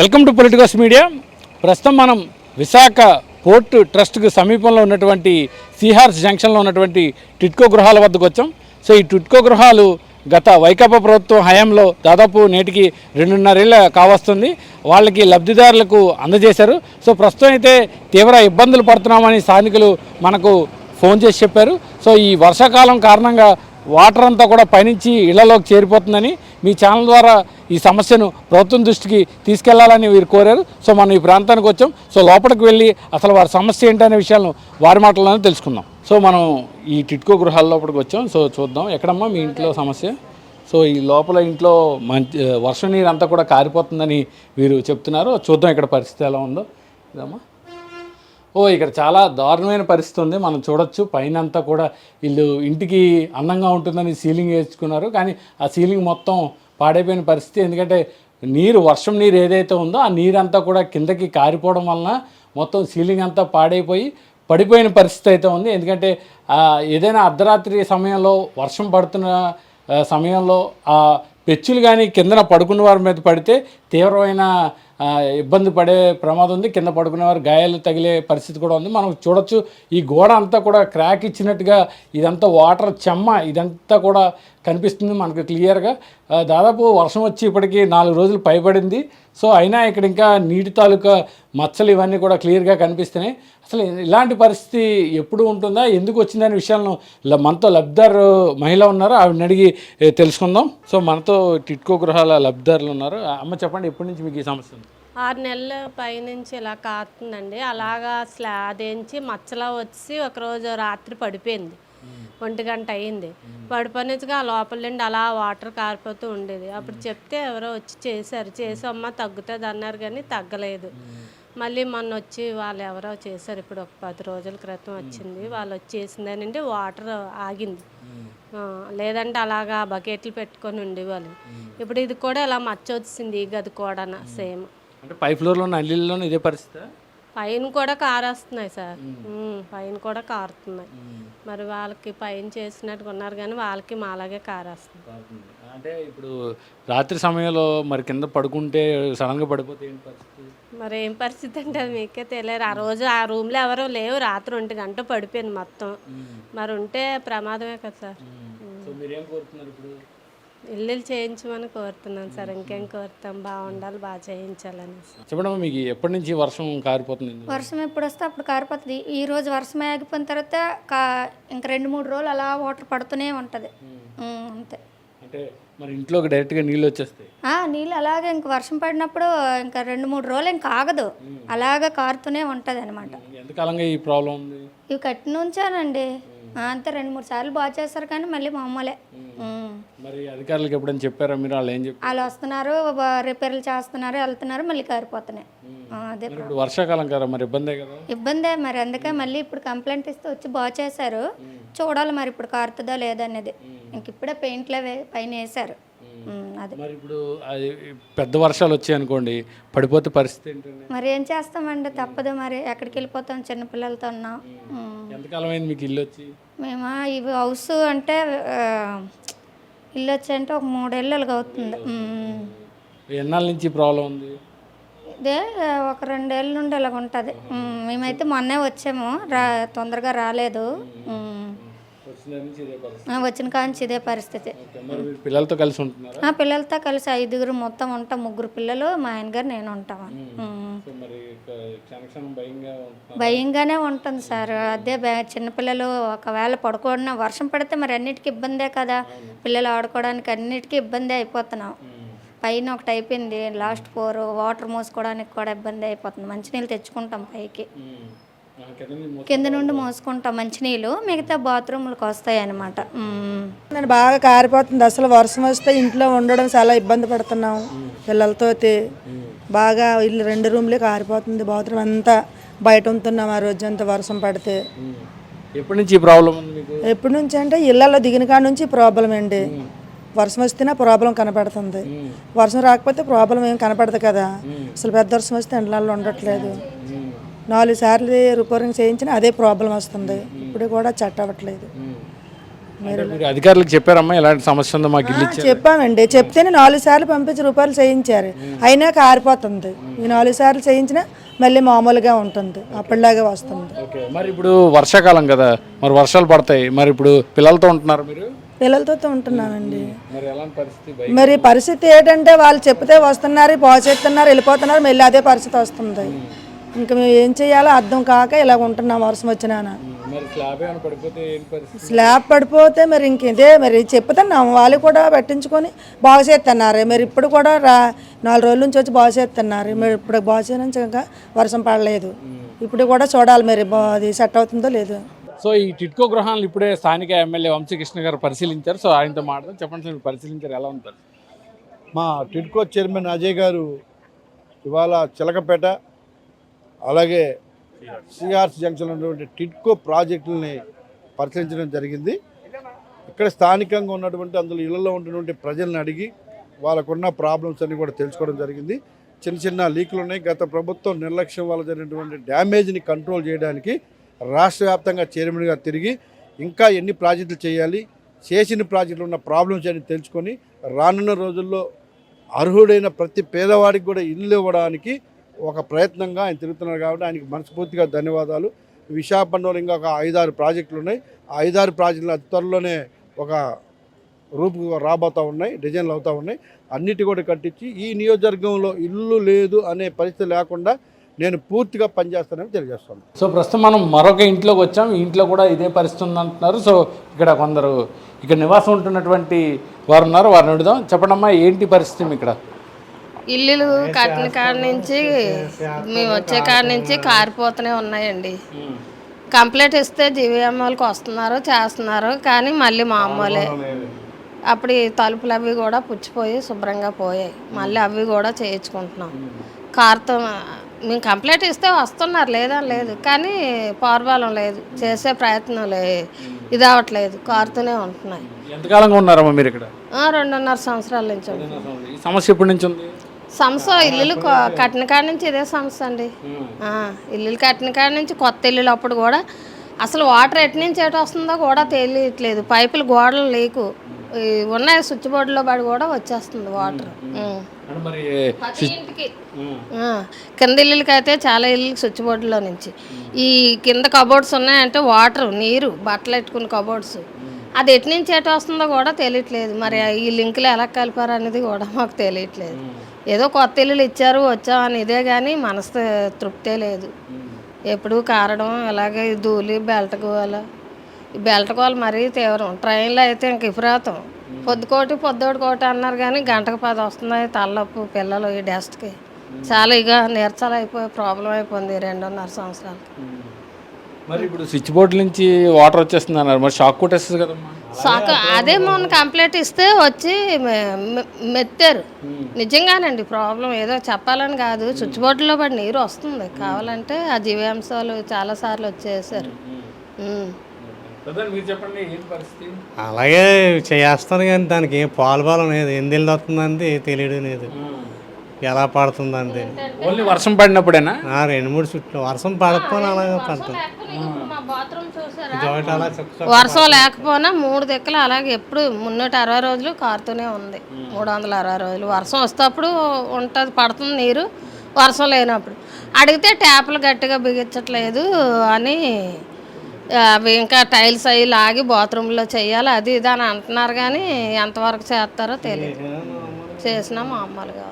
Welcome to politicals media. ప్రస్తుతం మనం Visakha port ట్రస్ట్కు సమీపంలో ఉన్నటువంటి సిహార్స్ జంక్షన్లో ఉన్నటువంటి టిట్కో గృహాల వద్దకు వచ్చాం. సో ఈ టిట్కో గృహాలు గత వైకాపా ప్రభుత్వం హయాంలో దాదాపు నేటికి రెండున్నరేళ్ళ కావస్తుంది. వాళ్ళకి లబ్ధిదారులకు అందజేశారు. సో ప్రస్తుతం అయితే తీవ్ర ఇబ్బందులు పడుతున్నామని స్థానికులు మనకు ఫోన్ చేసి చెప్పారు. సో ఈ వర్షాకాలం కారణంగా వాటర్ అంతా కూడా పైనుంచి ఇళ్ళలోకి చేరిపోతుందని మీ ఛానల్ ద్వారా ఈ సమస్యను ప్రభుత్వం దృష్టికి తీసుకెళ్ళాలని వీరు కోరారు. సో మనం ఈ ప్రాంతానికి వచ్చాం. సో లోపలికి వెళ్ళి అసలు వారి సమస్య ఏంటనే విషయాలను వారి మాటల్లోనే తెలుసుకుందాం. సో మనం ఈ టిట్కో గృహాల లోపలికి వచ్చాం. సో చూద్దాం. ఎక్కడమ్మా మీ ఇంట్లో సమస్య? సో ఈ లోపల ఇంట్లో మంచి వర్షం నీరు అంతా కూడా కారిపోతుందని వీరు చెప్తున్నారు. చూద్దాం ఇక్కడ పరిస్థితి ఎలా ఉందో. ఇదమ్మా. ఓ ఇక్కడ చాలా దారుణమైన పరిస్థితి ఉంది. మనం చూడొచ్చు. పైన అంతా కూడా వీళ్ళు ఇంటికి అందంగా ఉంటుందని సీలింగ్ వేసుకున్నారు. కానీ ఆ సీలింగ్ మొత్తం పాడైపోయిన పరిస్థితి. ఎందుకంటే నీరు వర్షం నీరు ఏదైతే ఉందో ఆ నీరు అంతా కూడా కిందకి కారిపోవడం వలన మొత్తం సీలింగ్ అంతా పాడైపోయి పడిపోయిన పరిస్థితి అయితే ఉంది. ఎందుకంటే ఏదైనా అర్ధరాత్రి సమయంలో వర్షం పడుతున్న సమయంలో ఆ పెచ్చులు కానీ కిందన పడుకున్న వారి మీద పడితే తీవ్రమైన ఇబ్బంది పడే ప్రమాదం ఉంది. కింద పడుకునే వారు గాయాలు తగిలే పరిస్థితి కూడా ఉంది. మనం చూడొచ్చు ఈ గోడ అంతా కూడా క్రాక్ ఇచ్చినట్టుగా ఇదంతా వాటర్ చెమ్మ ఇదంతా కూడా కనిపిస్తుంది మనకు క్లియర్గా. దాదాపు వర్షం వచ్చి ఇప్పటికీ నాలుగు రోజులు పైబడింది. సో అయినా ఇక్కడ ఇంకా నీటి తాలూకా మచ్చలు ఇవన్నీ కూడా క్లియర్గా కనిపిస్తున్నాయి. అసలు ఇలాంటి పరిస్థితి ఎప్పుడు ఉంటుందా? ఎందుకు వచ్చిందనే విషయాలను మనతో లబ్ధిదారు మహిళ ఉన్నారు. ఆవిడని అడిగి తెలుసుకుందాం. సో మనతో టిట్కో గృహాల లబ్ధారులు ఉన్నారు. అమ్మ చెప్పండి. ఎప్పటి నుంచి మీకు ఈ సమస్య ఉంది? ఆరు నెలల పైనుంచి ఇలా కాస్తుందండి అలాగా స్లా అదేంచి మచ్చలా వచ్చి ఒకరోజు రాత్రి పడిపోయింది. ఒంటి గంట అయింది. పడిపోయినట్టుగా ఆ లోపల నుండి అలా వాటర్ కారిపోతూ ఉండేది. అప్పుడు చెప్తే ఎవరో వచ్చి చేశారు. చేసి అమ్మ తగ్గుతుంది అన్నారు కానీ తగ్గలేదు. మళ్ళీ మొన్న వచ్చి వాళ్ళు ఎవరో చేశారు. ఇప్పుడు ఒక పది రోజుల క్రితం వచ్చింది. వాళ్ళు వచ్చి చేసిందేనంటే వాటర్ ఆగింది. లేదంటే అలాగా బకెట్లు పెట్టుకొని ఉండేవాళ్ళు. ఇప్పుడు ఇది కూడా ఇలా మచ్చ వచ్చింది ఈ గది కూడా సేమ్. అంటే పై ఫ్లోర్లో నల్లిల్లోనూ ఇదే పరిస్థితి? పైన కూడా కారేస్తున్నాయి సార్. పైన కూడా కారుతున్నాయి. మరి వాళ్ళకి పైన చేసినట్టుగా ఉన్నారు కానీ వాళ్ళకి మాలాగే కారేస్తుంది అంటే ఇప్పుడు రాత్రి సమయంలో మరి కింద పడుకుంటే సడన్గా పడిపోతే ఏంటి పరిస్థితి? మరి ఏం పరిస్థితి అంటే అది మీకే తెలియదు. ఆ రోజు ఆ రూమ్లో ఎవరో లేవు. రాత్రి ఒంటి గంట పడిపోయింది మొత్తం. మరి ఉంటే ప్రమాదమే కదా సార్. మీరేం కోరుతున్నారు ఇప్పుడు? ఇల్లు చేయించమని కోరుతున్నాను సార్. ఇంకేం కోరుతాం? బాగుండాలి బాగా చేయించాలని చెప్పడం మీకు ఎప్పటి నుంచి వర్షం కారిపోతుంది? వర్షం ఎప్పుడు వస్తే అప్పుడు కారిపోతుంది. ఈ రోజు వర్షం ఆగిపోయిన తర్వాత కా ఇంక రెండు మూడు రోజులు అలా వాటర్ పడుతూనే ఉంటుంది. ఉమ్, అంతే. అంటే మరి ఇంట్లోకి డైరెక్ట్గా నీళ్ళు వచ్చేస్తాయి? ఆ, నీళ్ళు అలాగే ఇంక వర్షం పడినప్పుడు ఇంకా రెండు మూడు రోజులు ఇంక ఆగదు. అలాగే కారుతూనే ఉంటుంది అనమాట ఎంతకాలంగా ఈ ప్రాబ్లం ఉంది? ఇవి కట్టి నుంచానండి. ఆ, అంతే రెండు మూడు సార్లు బాగా చేస్తారు కానీ మళ్ళీ మామూలే. మరి అధికారులకు ఎప్పుడైనా చెప్పారా మీరు వాళ్ళు ఏం చెప్పారు? వాళ్ళు వస్తున్నారు రిపేర్లు చేస్తున్నారు వెళ్తున్నారు మళ్ళీ కారిపోతున్నాయి. అదే ఇప్పుడు వర్షాకాలం కదా మరి ఇబ్బందే కదా? ఇబ్బందే మరి అందుకే మళ్ళీ ఇప్పుడు కంప్లైంట్ ఇస్తే వచ్చి బాగా చేశారు. చూడాలి మరి ఇప్పుడు కారుతుందా లేదనేది ఇంక ఇప్పుడే పెయింట్లో పైన వేశారు. అది. మరి ఇప్పుడు అది పెద్ద వర్షాలు వచ్చాయి అనుకోండి పడిపోతే పరిస్థితి ఏంటండి? మరి ఏం చేస్తామండి? తప్పదు మరి. ఎక్కడికి వెళ్ళిపోతాం? చిన్నపిల్లలతో ఉన్నాం. ఎంతకాలం అయింది మీకు ఇల్లు వచ్చి? మేము ఇవి హౌస్ అంటే ఆ, ఇల్లు వచ్చి అంటే ఒక మూడేళ్ళు అలాగ అవుతుంది. ఉమ్. ఎన్నాళ్ళ నుంచి ప్రాబ్లం ఉంది? ఇదే ఒక రెండేళ్ళ నుండి ఇలాగ ఉంటుంది మేమైతే మొన్నే వచ్చాము. రా తొందరగా రాలేదు. ఉమ్. వచ్చిన కాంచి ఇదే పరిస్థితి. పిల్లలతో కలిసి ఉంటున్నారా? పిల్లలతో కలిసి ఐదుగురు మొత్తం ఉంటాం ముగ్గురు పిల్లలు మా ఆయన గారు నేను ఉంటున్నారు? భయంగానే ఉంటుంది సార్. అదే చిన్నపిల్లలు ఒకవేళ పడుకోవడం వర్షం పడితే మరి అన్నిటికీ ఇబ్బందే కదా. పిల్లలు ఆడుకోవడానికి అన్నిటికీ ఇబ్బంది అయిపోతున్నాం. పైన ఒకటి అయిపోయింది లాస్ట్ ఫ్లోర్ వాటర్ మోసుకోవడానికి కూడా ఇబ్బంది అయిపోతుంది. మంచినీళ్ళు తెచ్చుకుంటాం పైకి. కింద నుండి మోసుకుంటాం మంచినీళ్ళు మిగతా బాత్రూమ్లకు వస్తాయి అనమాట నేను బాగా కారిపోతుంది. అసలు వర్షం వస్తే ఇంట్లో ఉండడం చాలా ఇబ్బంది పడుతున్నాం పిల్లలతో బాగా ఇల్లు రెండు రూమ్లే కారిపోతుంది బాత్రూమ్ అంతా. బయట ఉంటున్నాం ఆ రోజు అంతా వర్షం పడితే. ఎప్పటి నుంచి ఈ ప్రాబ్లం ఎప్పటి నుంచి అంటే ఇళ్ళల్లో దిగిన కాడ నుంచి ప్రాబ్లం అండి. వర్షం వస్తేనే ప్రాబ్లం కనపడుతుంది. వర్షం రాకపోతే ప్రాబ్లం ఏం కనపడదు కదా. అసలు పెద్ద వర్షం వస్తే ఇండ్లలో ఉండట్లేదు. నాలుగు సార్లు రిపేరింగ్ చేయించినా అదే ప్రాబ్లం వస్తుంది. ఇప్పుడు కూడా చెట్ అవ్వట్లేదు. మీరు అధికారులకు చెప్పారమ్మా ఇలాంటి సమస్య ఉందో మాకు ఇల్లు చెప్పామండి చెప్తేనే నాలుగు సార్లు పంపించి రూపాయలు చేయించారు. అయినా కారిపోతుంది. ఈ నాలుగు సార్లు చేయించినా మళ్ళీ మామూలుగా ఉంటుంది. అప్పటిలాగే వస్తుంది. మరి ఇప్పుడు వర్షాకాలం కదా. మరి వర్షాలు పడతాయి. మరి ఇప్పుడు పిల్లలతో ఉంటున్నారు మీరు? పిల్లలతో ఉంటున్నామండి బయట? మరి పరిస్థితి ఏంటంటే వాళ్ళు చెప్తే వస్తున్నారు పోసేస్తున్నారు వెళ్ళిపోతున్నారు మళ్ళీ అదే పరిస్థితి వస్తుంది. ఇంకా మేము ఏం చేయాలో అర్థం కాక ఇలా ఉంటున్నాం వర్షం వచ్చినాన మరి స్లాబ్ పడిపోతే ఏంటి పరిస్థితి? స్లాబ్ పడిపోతే మరి ఇంకేదే మరి చెప్తున్నాం వాళ్ళు కూడా పట్టించుకొని బాగు చేస్తున్నారు. మరి ఇప్పుడు కూడా రా నాలుగు రోజుల నుంచి వచ్చి బాగు చేస్తున్నారు. మరి ఇప్పుడు బాగు చేయడానికి ఇంకా వర్షం పడలేదు. ఇప్పుడు కూడా చూడాలి మరి బా- అది సెట్ అవుతుందో లేదో. సో ఈ టిట్కో గృహాలను ఇప్పుడే స్థానిక ఎమ్మెల్యే వంశీకృష్ణ గారు పరిశీలించారు. సో ఆయనతో మాట్లాడదాం. చెప్పండి సార్ పరిశీలించారు. ఎలా ఉంటారు? మా టిడ్కో చైర్మన్ అజయ్ గారు ఇవాళ చిలకపేట అలాగే సిఆర్స్ జంక్షన్ ఉన్నటువంటి టిట్కో ప్రాజెక్టులని పరిశీలించడం జరిగింది. ఇక్కడ స్థానికంగా ఉన్నటువంటి అందులో ఇళ్ళలో ఉన్నటువంటి ప్రజలను అడిగి వాళ్ళకున్న ప్రాబ్లమ్స్ అన్ని కూడా తెలుసుకోవడం జరిగింది. చిన్న చిన్న లీకులు ఉన్నాయి. గత ప్రభుత్వం నిర్లక్ష్యం వల్ల జరిగినటువంటి డ్యామేజ్ని కంట్రోల్ చేయడానికి రాష్ట్ర వ్యాప్తంగా చైర్మన్గా తిరిగి ఇంకా ఎన్ని ప్రాజెక్టులు చేయాలి చేసిన ప్రాజెక్టులు ఉన్న ప్రాబ్లమ్స్ అని తెలుసుకొని రానున్న రోజుల్లో అర్హుడైన ప్రతి పేదవాడికి కూడా ఇల్లు ఇవ్వడానికి ఒక ప్రయత్నంగా ఆయన తిరుగుతున్నారు కాబట్టి ఆయనకి మనస్ఫూర్తిగా ధన్యవాదాలు. విశాఖపట్నంలో ఇంకా ఒక ఐదారు ప్రాజెక్టులు ఉన్నాయి. ఆ ఐదారు ప్రాజెక్టులు అతి త్వరలోనే ఒక రూపు రాబోతూ ఉన్నాయి డిజైన్లు అవుతూ ఉన్నాయి. అన్నిటి కూడా కట్టించి ఈ నియోజకవర్గంలో ఇల్లు లేదు అనే పరిస్థితి లేకుండా నేను పూర్తిగా పనిచేస్తానని తెలియజేస్తాను. సో ప్రస్తుతం మనం మరొక ఇంట్లోకి వచ్చాం. ఈ ఇంట్లో కూడా ఇదే పరిస్థితి ఉందంటున్నారు. సో ఇక్కడ కొందరు ఇక్కడ నివాసం ఉంటున్నటువంటి వారు ఉన్నారు. వారిని అడుగుదాం. చెప్పండమ్మా ఏంటి పరిస్థితి ఇక్కడ? ఇల్లులు కట్టిన కాడ నుంచి మేము వచ్చే కాడ నుంచి కారిపోతూనే ఉన్నాయండి. కంప్లైంట్ ఇస్తే జీవీఎం వాళ్ళకి వస్తున్నారు చేస్తున్నారు కానీ మళ్ళీ మామూలే అప్పుడు ఈ తలుపులు అవి కూడా పుచ్చిపోయి శుభ్రంగా పోయాయి. మళ్ళీ అవి కూడా చేయించుకుంటున్నాం. కారుతో మేము కంప్లైంట్ ఇస్తే వస్తున్నారు లేదని లేదు కానీ పౌర్బాలం లేదు. చేసే ప్రయత్నం లే ఇది అవ్వట్లేదు. కారుతూనే ఉంటున్నాయి. ఎంతకాలంగా ఉన్నారమ్మా మీరు ఇక్కడ? రెండున్నర సంవత్సరాల నుంచి సమస్య ఎప్పటి నుంచి ఉంది? సమస్య ఇల్లులు కట్టిన కాడ నుంచి ఇదే సమస్య అండి. ఆ, ఇల్లులు కట్టిన కాడ నుంచి కొత్త ఇల్లులు అప్పుడు కూడా అసలు వాటర్ ఎటు నుంచి ఎటు వస్తుందో కూడా తెలియట్లేదు. పైపులు గోడలు లేకు. ఉన్నాయి స్విచ్ బోర్డులో పడి కూడా వచ్చేస్తుంది వాటర్. ఇంటికి. ఆ, కింద ఇల్లులకి అయితే చాలా ఇల్లుకి స్విచ్ బోర్డులో నుంచి. ఈ కింద కబోర్డ్స్ ఉన్నాయంటే వాటర్ నీరు బట్టలు పెట్టుకున్న కబోర్డ్స్. అది ఎటు నుంచి ఎటు వస్తుందో కూడా తెలియట్లేదు. మరి ఈ లింకులు ఎలా కలిపారు అనేది కూడా మాకు తెలియట్లేదు. ఏదో కొత్త ఇల్లులు ఇచ్చారు వచ్చామని ఇదే కానీ మనసు తృప్తే లేదు. ఎప్పుడు కారడం ఇలాగే ధూళి బెల్ట్ గోల. ఈ బెల్ట్ గోల మరీ తీవ్రం. ట్రైన్లో అయితే ఇంక విపరీతం. పొద్దుకోటి పొద్దుకోటి కోటి అన్నారు కానీ గంటకు పది వస్తున్నాయి తలనొప్పు పిల్లలు ఈ డస్ట్కి చాలా ఇక నీరసాలు అయిపోయి ప్రాబ్లం అయిపోయింది రెండున్నర సంవత్సరాలు మరి ఇప్పుడు స్విచ్ బోర్డు నుంచి వాటర్ వచ్చేస్తుంది అన్నారు. మరి షాక్ కొట్టేస్తుంది కదమ్మా? సాక అదే మొన్న కంప్లైంట్ ఇస్తే వచ్చి మెత్తారు. నిజంగానండి ప్రాబ్లం ఏదో చెప్పాలని కాదు. స్విచ్ బోర్డులో పడి నీరు వస్తుంది. కావాలంటే ఆ జీవాంశాలు చాలాసార్లు వచ్చేసారు. చెప్పండి ఏంటి పరిస్థితి? అలాగే చేస్తారు కానీ దానికి ఏం పాలుబాలం లేదు. ఎన్ని ఇల్లు వస్తుందంది తెలియడం లేదు. ఎలా పడుతుందంది ఓన్లీ వర్షం పడినప్పుడేనా? ఆ రెండు మూడు చుట్లు. వర్షం పడకపోయినా అలాగే పడుతుంది. వర్షం లేకపోయినా మూడు దిక్కులు అలాగే ఎప్పుడు మున్నూట అరవై రోజులు కారుతూనే ఉంది. మూడు వందల అరవై రోజులు. వర్షం వస్తేప్పుడు ఉంటుంది పడుతుంది నీరు వర్షం లేనప్పుడు. అడిగితే ట్యాపులు గట్టిగా బిగించట్లేదు అని అవి ఇంకా టైల్స్ అవి లాగి బాత్రూంలో చేయాలి అది ఇది అని అంటున్నారు కానీ ఎంతవరకు చేస్తారో తెలియదు చేసినా మామూలుగా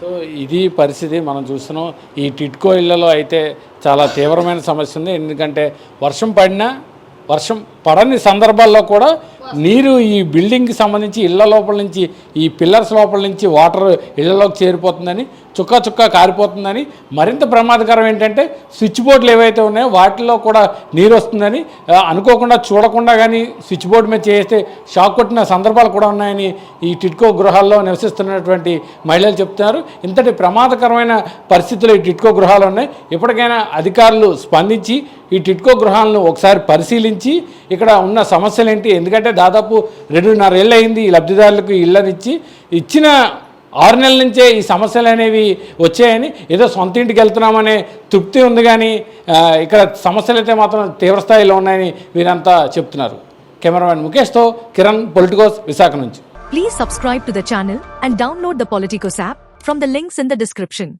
సో ఇది పరిస్థితి మనం చూస్తున్నాం. ఈ టిట్కో ఇళ్ళలో అయితే చాలా తీవ్రమైన సమస్య ఉంది. ఎందుకంటే వర్షం పడినా వర్షం పడని సందర్భాల్లో కూడా నీరు ఈ బిల్డింగ్కి సంబంధించి ఇళ్ళ లోపల నుంచి ఈ పిల్లర్స్ లోపల నుంచి వాటర్ ఇళ్ళలోకి చేరిపోతుందని చుక్క చుక్క కారిపోతుందని మరింత ప్రమాదకరం ఏంటంటే స్విచ్ బోర్డులు ఏవైతే ఉన్నాయో వాటిలో కూడా నీరు వస్తుందని అనుకోకుండా చూడకుండా కానీ స్విచ్ బోర్డు మీద చేస్తే షాక్ కొట్టిన సందర్భాలు కూడా ఉన్నాయని ఈ టిట్కో గృహాల్లో నివసిస్తున్నటువంటి మహిళలు చెప్తున్నారు. ఇంతటి ప్రమాదకరమైన పరిస్థితులు ఈ టిట్కో గృహాలు ఉన్నాయి. ఇప్పటికైనా అధికారులు స్పందించి ఈ టిట్కో గృహాలను ఒకసారి పరిశీలించి ఇక్కడ ఉన్న సమస్యలు ఏంటి ఎందుకంటే దాదాపు రెండున్నర ఏళ్ళు అయింది ఈ లబ్ధిదారులకు ఇళ్ళనిచ్చి ఇచ్చిన ఆరు నెలల నుంచే ఈ సమస్యలు అనేవి వచ్చాయని ఏదో సొంత ఇంటికి వెళ్తున్నామనే తృప్తి ఉంది కానీ ఇక్కడ సమస్యలు అయితే మాత్రం తీవ్రస్థాయిలో ఉన్నాయని వీరంతా చెప్తున్నారు. కెమెరామెన్ ముఖేష్తో కిరణ్ పొలిటికోస్ విశాఖ నుంచి. Please subscribe to the channel and download the Politicos app from the links in the description